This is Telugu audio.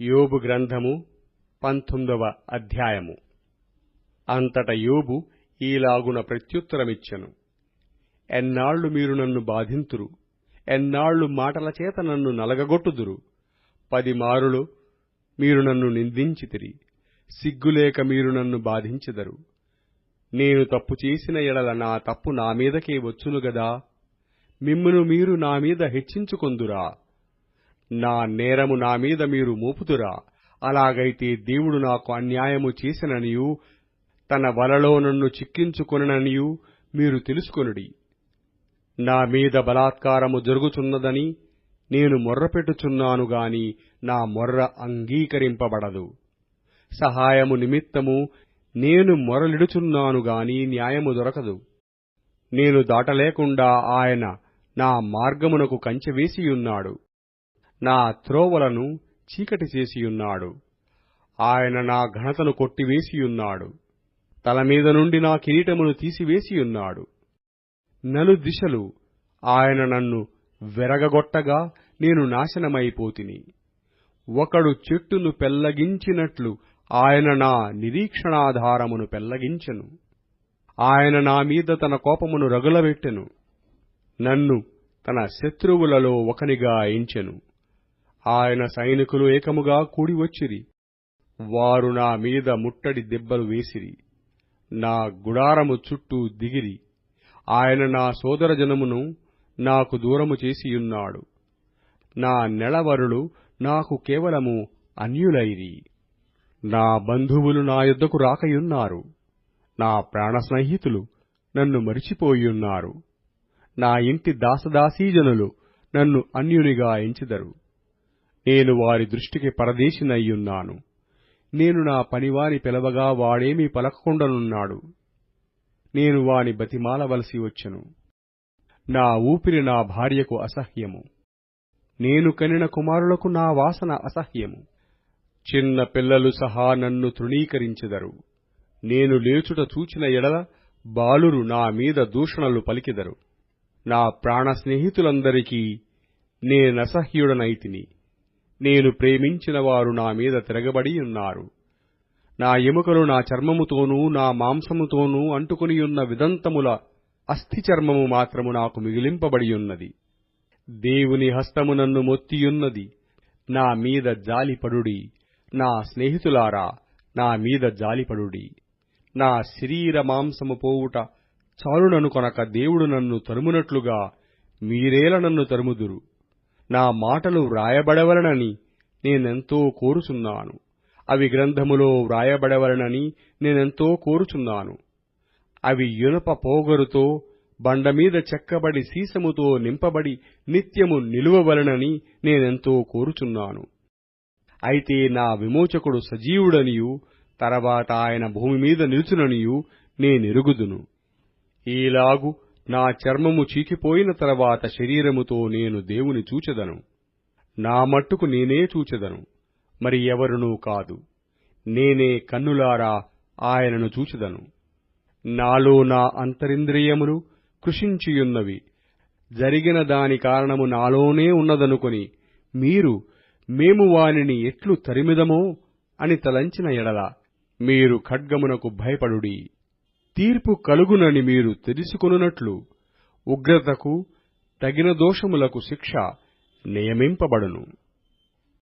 యోబు గ్రంథము పంతొమ్మిదవ అధ్యాయము. అంతట యోబు ఈలాగున ప్రత్యుత్తరమిచ్చెను. ఎన్నాళ్ళు మీరు నన్ను బాధింతురు? ఎన్నాళ్ళు మాటల చేత నన్ను నలగగొట్టుదురు? పది మారులు మీరు నన్ను నిందించితిరి. సిగ్గులేక మీరు నన్ను బాధించెదరు. నేను తప్పు చేసిన ఎడల నా తప్పు నా మీదకే వచ్చును గదా మిమ్మును మీరు నా మీద హెచ్చించుకొందురా? నా నేరము నా మీద మీరు మోపుతురా అలాగైతే దేవుడు నాకు అన్యాయము చేసిననియూ తన వలలో నన్ను చిక్కించుకొననియూ మీరు తెలుసుకొనుడి. నా మీద బలాత్కారము జరుగుచున్నదని నేను మొర్రపెట్టుచున్నాను గాని నా మొర్ర అంగీకరింపబడదు. సహాయము నిమిత్తము నేను మొరలిడుచున్నాను గాని న్యాయము దొరకదు. నేను దాటలేకుండా ఆయన నా మార్గమునకు కంచె వేసియున్నాడు. నా త్రోవలను చీకటి చేసియున్నాడు. ఆయన నా ఘనతను కొట్టివేసియున్నాడు. తల మీద నుండి నా కిరీటమును తీసివేసియున్నాడు. నలు దిశలు ఆయన నన్ను వెరగగొట్టగా నేను నాశనమైపోతిని. ఒకడు చెట్టును పెల్లగించినట్లు ఆయన నా నిరీక్షణాధారమును పెల్లగించెను. ఆయన నా మీద తన కోపమును రగులబెట్టెను. నన్ను తన శత్రువులలో ఒకనిగా ఎంచెను. ఆయన సైనికులు ఏకముగా కూడివచ్చిరి. వారు నా మీద ముట్టడి దెబ్బలు వేసిరి. నా గుడారము చుట్టూ దిగిరి. ఆయన నా సోదరజనమును నాకు దూరము చేసియున్నాడు. నా నెలవరులు నాకు కేవలము అన్యులైరి. నా బంధువులు నా యుద్ధకు రాకయున్నారు. నా ప్రాణ స్నేహితులు నన్ను మరిచిపోయున్నారు నా ఇంటి దాసదాసీజనులు నన్ను అన్యునిగా ఎంచిదరు. నేను వారి దృష్టికి పరదేశినయ్యున్నాను. నేను నా పనివాని పిలవగా వాడేమీ పలకకుండనున్నాడు. నేను వాని బతిమాలవలసి వచ్చెను. నా ఊపిరి నా భార్యకు అసహ్యము. నేను కనిన కుమారులకు నా వాసన అసహ్యము. చిన్న పిల్లలు సహా నన్ను తృణీకరించెదరు. నేను లేచుట చూచిన ఎడల బాలురు నా మీద దూషణలు పలికిదరు. నా ప్రాణ స్నేహితులందరికీ నేనసహ్యుడనైతిని నేను ప్రేమించిన వారు నా మీద తిరగబడి ఉన్నారు. నా ఎముకలు నా చర్మముతోనూ నా మాంసముతోనూ అంటుకునియున్న విదంతముల అస్థి చర్మము మాత్రము నాకు మిగిలింపబడి ఉన్నది. దేవుని హస్తము నన్ను మొత్తియున్నది. నా మీద జాలిపడుడి. నా స్నేహితులారా నా మీద జాలిపడుడి. నా శరీర మాంసము పోవుట చాలునను కొనక దేవుడు నన్ను తరుమునట్లుగా మీరేల నన్ను తరుముదురు. నా మాటలు వ్రాయబడవలనని నేనెంతో కోరుచున్నాను. అవి గ్రంథములో వ్రాయబడవలనని నేనెంతో కోరుచున్నాను. అవి ఇనుప పోగరుతో బండమీద చెక్కబడి సీసముతో నింపబడి నిత్యము నిలువవలనని నేనెంతో కోరుచున్నాను. అయితే నా విమోచకుడు సజీవుడనియు తర్వాత ఆయన భూమి మీద నిలుచుననియు నేనెరుగుదును. ఈలాగు నా చర్మము చీకిపోయిన తర్వాత శరీరముతో నేను దేవుని చూచెదను. నా మట్టుకు నేనే చూచెదను. మరి ఎవరునూ కాదు. నేనే కన్నులారా ఆయనను చూచెదను. నాలో నా అంతరింద్రియములు కృషించియున్నవి. జరిగిన దాని కారణము నాలోనే ఉన్నదనుకొని మీరు మేము వానిని ఎట్లు తరిమిదమో అని తలంచిన ఎడల మీరు ఖడ్గమునకు భయపడుడి. తీర్పు కలుగునని మీరు తెలుసుకొనున్నట్లు ఉగ్రతకు తగిన దోషములకు శిక్ష నియమింపబడును.